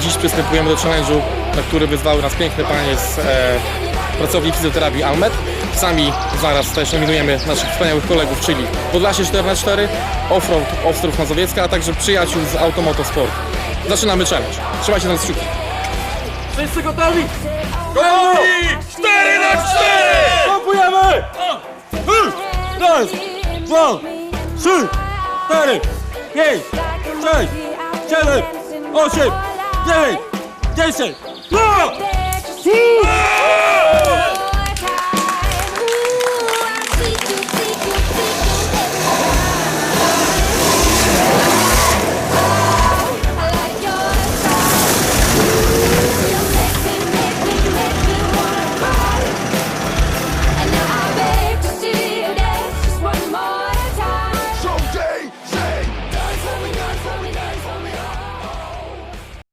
przystępujemy do challenge'u, na który wyzwały nas piękne panie z e, pracowni fizjoterapii Almet. Sami zaraz też nominujemy naszych wspaniałych kolegów, czyli Podlasie 4x4, Offroad Ostrów Mazowiecka, a także przyjaciół z Automotosport. Zaczynamy challenge. Trzymajcie nas kciuki. Wszyscy gotowi? Gotowi! 4 na 4! Pompujemy! Raz, dwa, trzy, cztery, pięć, sześć, siedem, osiem, Jay, Jason, go!